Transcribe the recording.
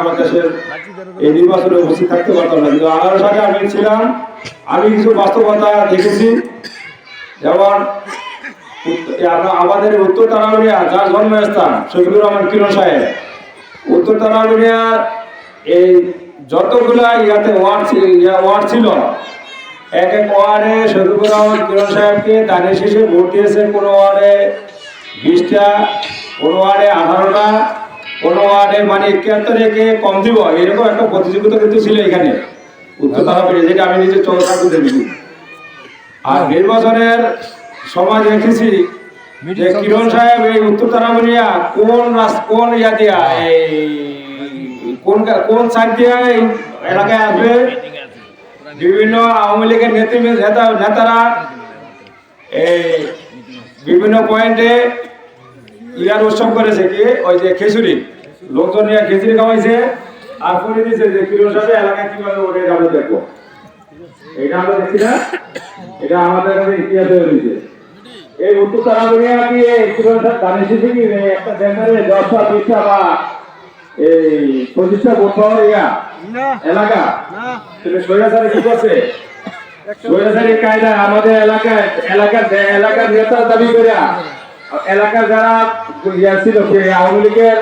আমার এই নির্বাচনে উপস্থিত থাকতে পারতাম না। কিন্তু আঠারো সালে আমি ছিলাম, আমি কিছু বাস্তবতা দেখেছি। যেমন আমাদের উত্তর তারাউনিয়া যার জন্মস্থান শহীদুর রহমান কিরণ সাহেব। উত্তর তারাউনিয়া এই যতগুলা ইয়াতে ওয়ার্ড ওয়ার্ড ছিল, এক এক ওয়ার্ডে শহীদুর রহমান কিরণ সাহেবকে দানের শেষে ভোট দিয়েছে কোনো ওয়ার্ডে বিশটা, কোনো ওয়ার্ডে আঠারোটা। কোনো ওয়ার্ডে মানে একাত্তর একে কম দিব এরকম একটা প্রতিযোগিতা কিন্তু ছিল এখানে। উত্তর তারাপীঠে যেটা আমি নিজে চৌকাটু দেখি আর নির্বাচনের সময় দেখেছি যে কিরণ সাহেব এই উত্তর তারামনিয়া কোন কোন ইয়া দিয়া এই কোন কোন সাইড দিয়া এই এলাকায় আসবে? বিভিন্ন আওয়ামী লীগের নেতৃত্ব নেতা নেতারা এই বিভিন্ন পয়েন্টে ইয়ার উৎসব করেছে কি? ওই যে খিচুড়ি লোকজন নিয়ে খিচুড়ি খাওয়াইছে আর করে দিয়েছে যে কিরণ সাহেব এলাকায় কীভাবে ওঠে যাবে দেখব এটা আমরা দেখছি না এটা আমাদের কাছে ইতিহাসে রয়েছে এই উত্তর তারাগুড়িয়া কি কিরণ সাহেব গান এসেছে কি একটা ব্যানারে দশটা বিশটা বা এই পঁচিশটা ভোট পাওয়ার ইয়া এলাকা? তুমি সৈরাচারে কি করছে? সৈরাচারি কায়দা আমাদের এলাকায় এলাকার এলাকার নেতার দাবি করে এলাকার যারা ইয়া ছিল আওয়ামী লীগের